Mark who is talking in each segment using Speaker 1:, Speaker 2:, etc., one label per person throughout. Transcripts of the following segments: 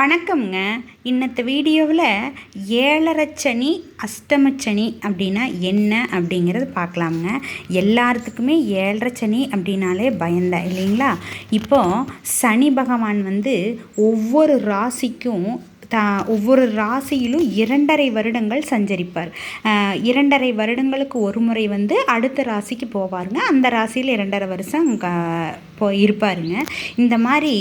Speaker 1: வணக்கம்ங்க. இன்னத்த வீடியோவில் ஏழரைச்சனி அஷ்டமச்சனி அப்படின்னா என்ன அப்படிங்கிறது பார்க்கலாம்ங்க எல்லாத்துக்குமே ஏழரைச்சனி அப்படின்னாலே பயந்தேன் இல்லைங்களா? இப்போது சனி பகவான் வந்து ஒவ்வொரு ராசிக்கும் தா ஒவ்வொரு ராசியிலும் இரண்டரை வருடங்கள் சஞ்சரிப்பார். இரண்டரை வருடங்களுக்கு ஒரு முறை வந்து அடுத்த ராசிக்கு போவாருங்க. அந்த ராசியில் இரண்டரை வருஷம் போ இருப்பாருங்க. இந்த மாதிரி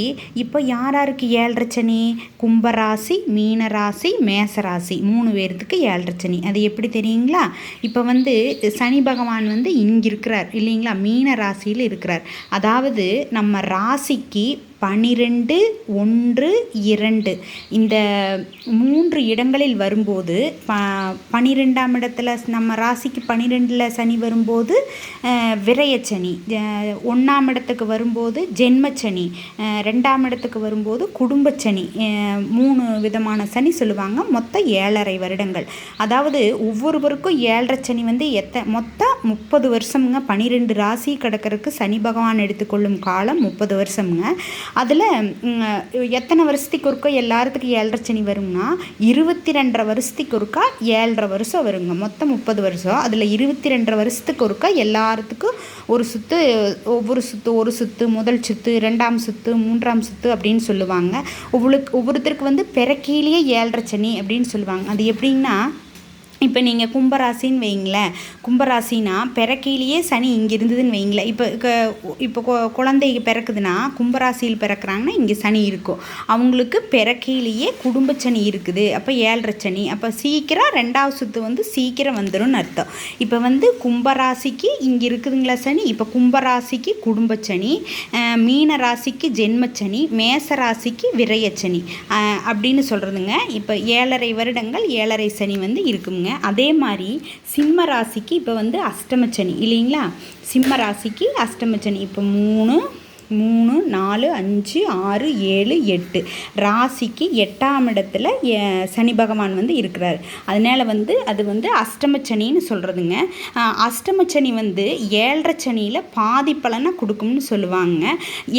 Speaker 1: இப்போ யார் யாருக்கு ஏழரை சனி? கும்பராசி மீனராசி மேசராசி. மூணு பேர்த்துக்கு ஏழரை சனி. அது எப்படி தெரியுங்களா? இப்போ வந்து சனி பகவான் வந்து இங்கே இருக்கிறார் இல்லைங்களா? மீன ராசியில் இருக்கிறார். அதாவது நம்ம ராசிக்கு பனிரெண்டு ஒன்று இரண்டு. இந்த மூன்று இடங்களில் வரும்போது ப பனிரெண்டாம் இடத்துல நம்ம ராசிக்கு பனிரெண்டில் சனி வரும்போது விரயச்சனி. ஒன்றாம் இடத்துக்கு வரும் வரும்போது ஜென்மச்சனி. ரெண்டாம் இடத்துக்கு வரும்போது குடும்பச்சனி. மூணு விதமான சனி சொல்லுவாங்க. மொத்தம் ஏழரை வருடங்கள். அதாவது ஒவ்வொருவருக்கும் ஏழரை சனி வந்து எத்த மொத்தம் முப்பது வருஷம்ங்க. பனிரெண்டு ராசி கிடக்கிறதுக்கு சனி பகவான் எடுத்துக்கொள்ளும் காலம் முப்பது வருஷம்ங்க. அதில் எத்தனை வருஷத்துக்கு ஒருக்கா எல்லாத்துக்கும் ஏழரை சனி வரும்னா இருபத்தி ரெண்டரை வருஷத்துக்கு ஒருக்கா ஏழரை வருஷம் வருங்க. மொத்தம் முப்பது வருஷம். அதில் இருபத்தி ரெண்டரை வருஷத்துக்கு ஒருக்கா எல்லாத்துக்கும் ஒரு சுற்று ஒவ்வொரு சுற்று ஒரு சுற்று முதல் சுற்று ரெண்டாம் சுற்று மூன்றாம் சுத்து அப்படின்னு சொல்லுவாங்க. ஒவ்வொரு ஒவ்வொருத்தருக்கு வந்து பிறக்கீழே ஏழரை சனி அப்படின்னு சொல்லுவாங்க. அது எப்படின்னா இப்போ நீங்கள் கும்பராசின்னு வைங்களேன். கும்பராசினா பிறக்கையிலேயே சனி இங்கே இருந்ததுன்னு வைங்களேன். இப்போ இப்போ குழந்தை பிறக்குதுன்னா கும்பராசியில் பிறக்கிறாங்கன்னா இங்கே சனி இருக்கும். அவங்களுக்கு பிறக்கையிலேயே குடும்ப சனி இருக்குது. அப்போ ஏழரை சனி. அப்போ சீக்கிரம் ரெண்டாவது சுத்து வந்து சீக்கிரம் வந்துடும் அர்த்தம். இப்போ வந்து கும்பராசிக்கு இங்கே இருக்குதுங்களா சனி? இப்போ கும்பராசிக்கு குடும்ப சனி மீன ராசிக்கு ஜென்மச்சனி மேச ராசிக்கு விரயச்சனி அப்படின்னு சொல்கிறதுங்க இப்போ ஏழரை வருடங்கள் ஏழரை சனி வந்து இருக்குங்க. அதே மாதிரி சிம்ம ராசிக்கு இப்போ வந்து அஷ்டமச்சனி இல்லைங்களா? சிம்ம ராசிக்கு அஷ்டமச்சனி இப்போ மூணு மூணு நாலு அஞ்சு ஆறு ஏழு எட்டு. ராசிக்கு எட்டாம் இடத்துல சனி பகவான் வந்து இருக்கிறார். அதனால் வந்து அது வந்து அஷ்டமச்சனின்னு சொல்கிறதுங்க அஷ்டமச்சனி வந்து ஏழரை சனியில் பாதி பலனை கொடுக்கும்னு சொல்லுவாங்க.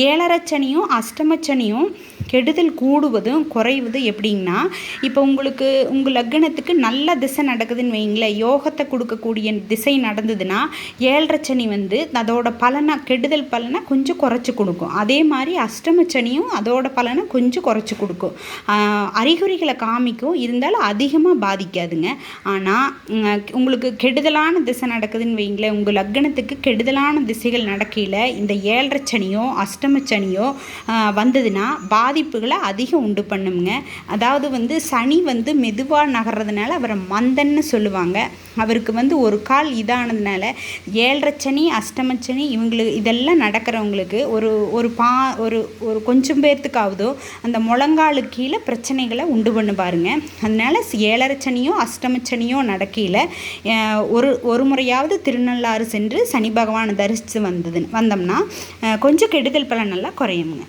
Speaker 1: ஏழரை சனியும் அஷ்டமச்சனியும் கெடுதல் கூடுவதும் குறைவதும் எப்படின்னா இப்போ உங்களுக்கு உங்கள் லக்னத்துக்கு நல்ல திசை நடக்குதுன்னு வைங்களேன் யோகத்தை கொடுக்கக்கூடிய திசை நடந்ததுன்னா ஏழரை சனி வந்து அதோட பலனை கெடுதல் பலனை கொஞ்சம் குறைச்சி கொடுக்கும். அதே மாதிரி அஷ்டமச்சனியும் அதோட பலனை கொஞ்சம் குறைச்சி கொடுக்கும். அறிகுறிகளை காமிக்கும். இருந்தாலும் அதிகமாக பாதிக்காதுங்க. ஆனால் உங்களுக்கு கெடுதலான திசை நடக்குதுன்னு வைங்களேன் உங்கள் லக்னத்துக்கு கெடுதலான திசைகள் நடக்கையில் இந்த ஏழரை சனியோ அஷ்டமச்சனியோ வந்ததுன்னா பாதி பாதிப்புகளை அதிகம் உண்டு பண்ணுங்க. அதாவது வந்து சனி வந்து மெதுவாக நகர்றதுனால அவரை மந்தன்னு சொல்லுவாங்க. அவருக்கு வந்து ஒரு கால் இதானதுனால ஏழரை சனி அஷ்டமச்சனி இவங்களுக்கு இதெல்லாம் நடக்கிறவங்களுக்கு ஒரு ஒரு பா ஒரு ஒரு கொஞ்சம் பேர்த்துக்காவதோ அந்த முழங்காலு கீழே பிரச்சனைகளை உண்டு பண்ணு பாருங்க. அதனால ஏழரை சனியோ அஷ்டமச்சனியோ நடக்கையில் ஒரு ஒரு முறையாவது திருநள்ளாறு சென்று சனி பகவானை தரிசித்து வந்தது வந்தோம்னா கொஞ்சம் கெடுதல் பலனெல்லாம் குறையுங்க.